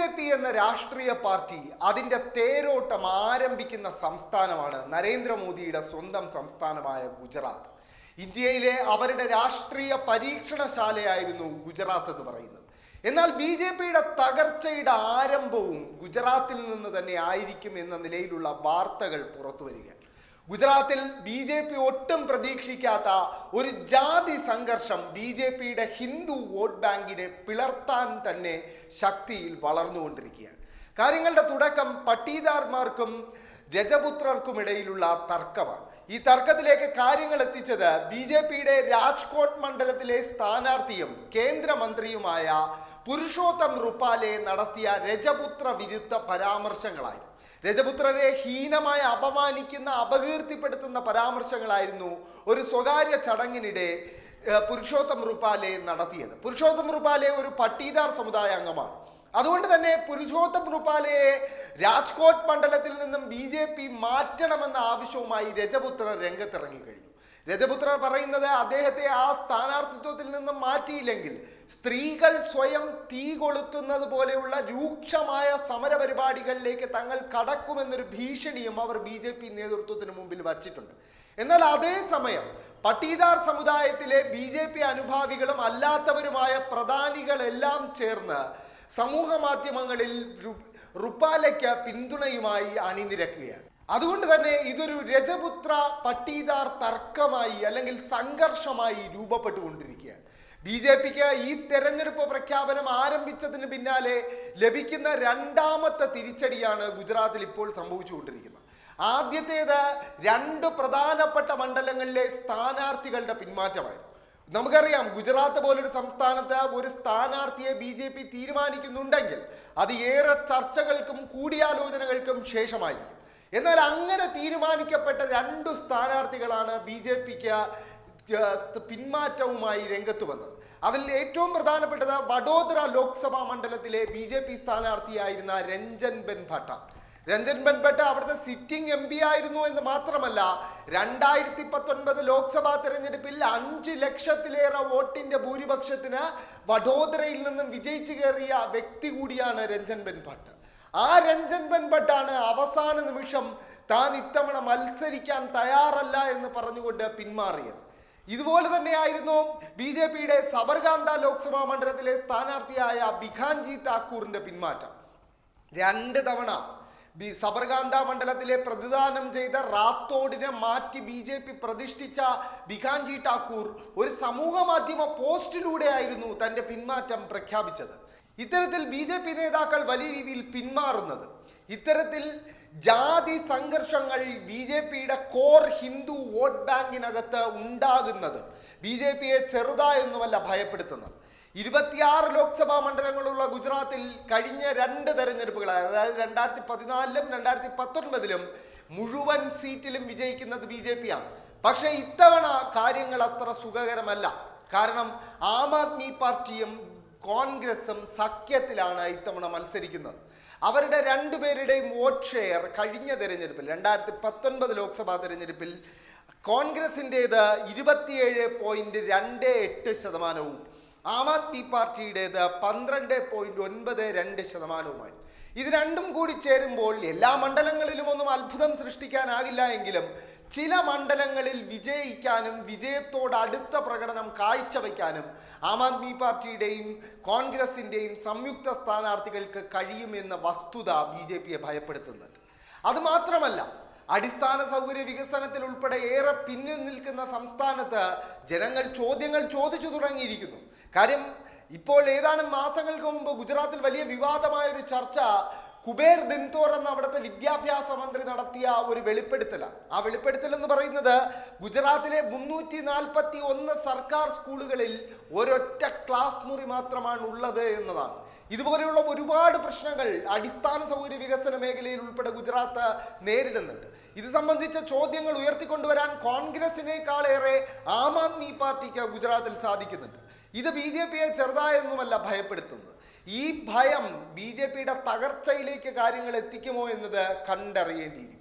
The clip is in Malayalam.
ജെ പി എന്ന രാഷ്ട്രീയ പാർട്ടി അതിന്റെ തേരോട്ടം ആരംഭിക്കുന്ന സംസ്ഥാനമാണ് നരേന്ദ്രമോദിയുടെ സ്വന്തം സംസ്ഥാനമായ ഗുജറാത്ത്. ഇന്ത്യയിലെ അവരുടെ രാഷ്ട്രീയ പരീക്ഷണശാലയായിരുന്നു ഗുജറാത്ത് എന്ന് പറയുന്നത്. എന്നാൽ ബി ജെ പിയുടെ തകർച്ചയുടെ ആരംഭവും ഗുജറാത്തിൽ നിന്ന് തന്നെ ആയിരിക്കും എന്ന നിലയിലുള്ള വാർത്തകൾ പുറത്തു വരികയാണ്. ഗുജറാത്തിൽ ബി ജെ പി ഒട്ടും പ്രതീക്ഷിക്കാത്ത ഒരു ജാതി സംഘർഷം ബി ജെ പിയുടെ ഹിന്ദു വോട്ട് ബാങ്കിനെ പിളർത്താൻ തന്നെ ശക്തിയിൽ വളർന്നുകൊണ്ടിരിക്കുകയാണ്. കാര്യങ്ങളുടെ തുടക്കം പട്ടീദാർമാർക്കും രജപുത്രർക്കുമിടയിലുള്ള തർക്കമാണ്. ഈ തർക്കത്തിലേക്ക് കാര്യങ്ങൾ എത്തിച്ചത് ബി ജെ പിയുടെ രാജ്കോട്ട് മണ്ഡലത്തിലെ സ്ഥാനാർത്ഥിയും കേന്ദ്രമന്ത്രിയുമായ പുരുഷോത്തം റുപ്പാലെ നടത്തിയ രജപുത്ര വിരുദ്ധ പരാമർശങ്ങളായി രജപുത്രരെ ഹീനമായി അപമാനിക്കുന്ന അപകീർത്തിപ്പെടുത്തുന്ന പരാമർശങ്ങളായിരുന്നു ഒരു സ്വകാര്യ ചടങ്ങിനിടെ പുരുഷോത്തം റുപ്പാലെ നടത്തിയത്. പുരുഷോത്തം റുപ്പാലെ ഒരു പട്ടീദാർ സമുദായ അംഗമാണ്. അതുകൊണ്ട് തന്നെ പുരുഷോത്തം റുപ്പാലയെ രാജ്കോട്ട് മണ്ഡലത്തിൽ നിന്നും ബി ജെ പി മാറ്റണമെന്ന ആവശ്യവുമായി രജപുത്ര രംഗത്തിറങ്ങി കഴിഞ്ഞു രജപുത്ര പറയുന്നത് അദ്ദേഹത്തെ ആ സ്ഥാനാർത്ഥിത്വത്തിൽ നിന്നും മാറ്റിയില്ലെങ്കിൽ സ്ത്രീകൾ സ്വയം തീ കൊളുത്തുന്നത് പോലെയുള്ള രൂക്ഷമായ സമര പരിപാടികളിലേക്ക് തങ്ങൾ കടക്കുമെന്നൊരു ഭീഷണിയും അവർ ബി ജെ പി നേതൃത്വത്തിന് മുമ്പിൽ വച്ചിട്ടുണ്ട്. എന്നാൽ അതേസമയം പട്ടീദാർ സമുദായത്തിലെ ബി ജെ പി അനുഭാവികളും അല്ലാത്തവരുമായ പ്രധാനികളെല്ലാം ചേർന്ന് സമൂഹ മാധ്യമങ്ങളിൽ റുപ്പാലയ്ക്ക് പിന്തുണയുമായി അണിനിരക്കുകയാണ്. അതുകൊണ്ട് തന്നെ ഇതൊരു രജപുത്ര പട്ടീദാർ തർക്കമായി അല്ലെങ്കിൽ സംഘർഷമായി രൂപപ്പെട്ടുകൊണ്ടിരിക്കുകയാണ്. ബി ജെ പിക്ക് ഈ തെരഞ്ഞെടുപ്പ് പ്രഖ്യാപനം ആരംഭിച്ചതിന് പിന്നാലെ ലഭിക്കുന്ന രണ്ടാമത്തെ തിരിച്ചടിയാണ് ഗുജറാത്തിൽ ഇപ്പോൾ സംഭവിച്ചുകൊണ്ടിരിക്കുന്നത്. ആദ്യത്തേത് രണ്ട് പ്രധാനപ്പെട്ട മണ്ഡലങ്ങളിലെ സ്ഥാനാർത്ഥികളുടെ പിന്മാറ്റമായിരുന്നു. നമുക്കറിയാം ഗുജറാത്ത് പോലൊരു സംസ്ഥാനത്ത് ഒരു സ്ഥാനാർത്ഥിയെ ബി ജെ പി തീരുമാനിക്കുന്നുണ്ടെങ്കിൽ അത് ഏറെ ചർച്ചകൾക്കും കൂടിയാലോചനകൾക്കും ശേഷമായിരിക്കും. എന്നാൽ അങ്ങനെ തീരുമാനിക്കപ്പെട്ട രണ്ടു സ്ഥാനാർത്ഥികളാണ് ബി ജെ പിക്ക് പിന്മാറ്റവുമായി രംഗത്ത് വന്നത്. അതിൽ ഏറ്റവും പ്രധാനപ്പെട്ടത് വഡോദര ലോക്സഭാ മണ്ഡലത്തിലെ ബി ജെ പി സ്ഥാനാർത്ഥിയായിരുന്ന രഞ്ജൻ ബെൻ ഭട്ട രഞ്ജൻ ബെൻഭട്ട അവിടുത്തെ സിറ്റിംഗ് എം പി ആയിരുന്നു എന്ന് മാത്രമല്ല രണ്ടായിരത്തി പത്തൊൻപത് ലോക്സഭാ തെരഞ്ഞെടുപ്പിൽ അഞ്ച് ലക്ഷത്തിലേറെ വോട്ടിന്റെ ഭൂരിപക്ഷത്തിന് വഡോദരയിൽ നിന്നും വിജയിച്ചു കയറിയ വ്യക്തി കൂടിയാണ് രഞ്ജൻ ബെൻഭട്ട്. ആ രഞ്ജൻ ബെൻഭട്ടാണ് അവസാന നിമിഷം താൻ ഇത്തവണ മത്സരിക്കാൻ തയ്യാറല്ല എന്ന് പറഞ്ഞുകൊണ്ട് പിന്മാറിയത്. ഇതുപോലെ തന്നെയായിരുന്നു ബി ജെ പിയുടെ സബർകാന്ത ലോക്സഭാ മണ്ഡലത്തിലെ സ്ഥാനാർത്ഥിയായ ബിഖാൻജി താക്കൂറിന്റെ പിന്മാറ്റം. രണ്ട് തവണ ബി സബർകാന്ത മണ്ഡലത്തിലെ പ്രതിദാനം ചെയ്ത റാത്തോഡിനെ മാറ്റി ബി ജെ പി പ്രതിഷ്ഠിച്ച ബിഖാൻജി ഠാക്കൂർ ഒരു സമൂഹ മാധ്യമ പോസ്റ്റിലൂടെയായിരുന്നു തന്റെ പിന്മാറ്റം പ്രഖ്യാപിച്ചത്. ഇത്തരത്തിൽ ബി നേതാക്കൾ വലിയ രീതിയിൽ പിന്മാറുന്നത്. ഇത്തരത്തിൽ ജാതി സംഘർഷങ്ങൾ ബി ജെ പിയുടെ കോർ ഹിന്ദു വോട്ട് ബാങ്കിനകത്ത് ഉണ്ടാകുന്നത് ബി ജെ പിയെ ചെറുതായൊന്നുമല്ല ഭയപ്പെടുത്തുന്നത്. ഇരുപത്തിയാറ് ലോക്സഭാ മണ്ഡലങ്ങളുള്ള ഗുജറാത്തിൽ കഴിഞ്ഞ രണ്ട് തെരഞ്ഞെടുപ്പുകൾ അതായത് രണ്ടായിരത്തി പതിനാലിലും രണ്ടായിരത്തി പത്തൊൻപതിലും മുഴുവൻ സീറ്റിലും വിജയിക്കുന്നത് ബി ജെ പിയാണ്. പക്ഷേ ഇത്തവണ കാര്യങ്ങൾ അത്ര സുഖകരമല്ല. കാരണം ആം ആദ്മി പാർട്ടിയും കോൺഗ്രസും സഖ്യത്തിലാണ് ഇത്തവണ മത്സരിക്കുന്നത്. അവരുടെ രണ്ടുപേരുടെയും വോട്ട് ഷെയർ കഴിഞ്ഞ തെരഞ്ഞെടുപ്പിൽ രണ്ടായിരത്തി പത്തൊൻപത് ലോക്സഭാ തെരഞ്ഞെടുപ്പിൽ കോൺഗ്രസിന്റേത് ഇരുപത്തിയേഴ് പോയിന്റ് രണ്ട് എട്ട് ശതമാനവും ആം ആദ്മി പാർട്ടിയുടേത് പന്ത്രണ്ട് പോയിന്റ് ഒൻപത് രണ്ട് ശതമാനവുമായി. ഇത് രണ്ടും കൂടി ചേരുമ്പോൾ എല്ലാ മണ്ഡലങ്ങളിലും ഒന്നും അത്ഭുതം സൃഷ്ടിക്കാനാകില്ല എങ്കിലും ചില മണ്ഡലങ്ങളിൽ വിജയിക്കാനും വിജയത്തോട് അടുത്ത പ്രകടനം കാഴ്ചവെക്കാനും ആം ആദ്മി പാർട്ടിയുടെയും കോൺഗ്രസിന്റെയും സംയുക്ത സ്ഥാനാർത്ഥികൾക്ക് കഴിയുമെന്ന വസ്തുത ബി ജെ പിയെ ഭയപ്പെടുത്തുന്നുണ്ട്. അതുമാത്രമല്ല അടിസ്ഥാന സൗകര്യ വികസനത്തിൽ ഉൾപ്പെടെ ഏറെ പിന്നിൽ നിൽക്കുന്ന സംസ്ഥാനത്ത് ജനങ്ങൾ ചോദ്യങ്ങൾ ചോദിച്ചു തുടങ്ങിയിരിക്കുന്നു. കാര്യം ഇപ്പോൾ ഏതാനും മാസങ്ങൾക്ക് മുമ്പ് ഗുജറാത്തിൽ വലിയ വിവാദമായ ഒരു ചർച്ച കുബേർ ദിൻതോർ എന്ന അവിടുത്തെ വിദ്യാഭ്യാസ മന്ത്രി നടത്തിയ ഒരു വെളിപ്പെടുത്തലാണ്. ആ വെളിപ്പെടുത്തൽ എന്ന് പറയുന്നത് ഗുജറാത്തിലെ മുന്നൂറ്റി നാൽപ്പത്തി ഒന്ന് സർക്കാർ സ്കൂളുകളിൽ ഒരൊറ്റ ക്ലാസ് മുറി മാത്രമാണ് ഉള്ളത് എന്നതാണ്. ഇതുപോലെയുള്ള ഒരുപാട് പ്രശ്നങ്ങൾ അടിസ്ഥാന സൗകര്യ വികസന മേഖലയിൽ ഉൾപ്പെടെ ഗുജറാത്ത് നേരിടുന്നുണ്ട്. ഇത് സംബന്ധിച്ച ചോദ്യങ്ങൾ ഉയർത്തിക്കൊണ്ടുവരാൻ കോൺഗ്രസിനേക്കാളേറെ ആം ആദ്മി പാർട്ടിക്ക് ഗുജറാത്തിൽ സാധിക്കുന്നുണ്ട്. ഇത് ബി ജെ പിയെ ചെറുതായൊന്നുമല്ല ഭയപ്പെടുത്തുന്നത്. ഈ ഭയം ബി ജെ പിയുടെ തകർച്ചയിലേക്ക് കാര്യങ്ങൾ എത്തിക്കുമോ എന്നത് കണ്ടറിയേണ്ടിയിരിക്കുന്നു.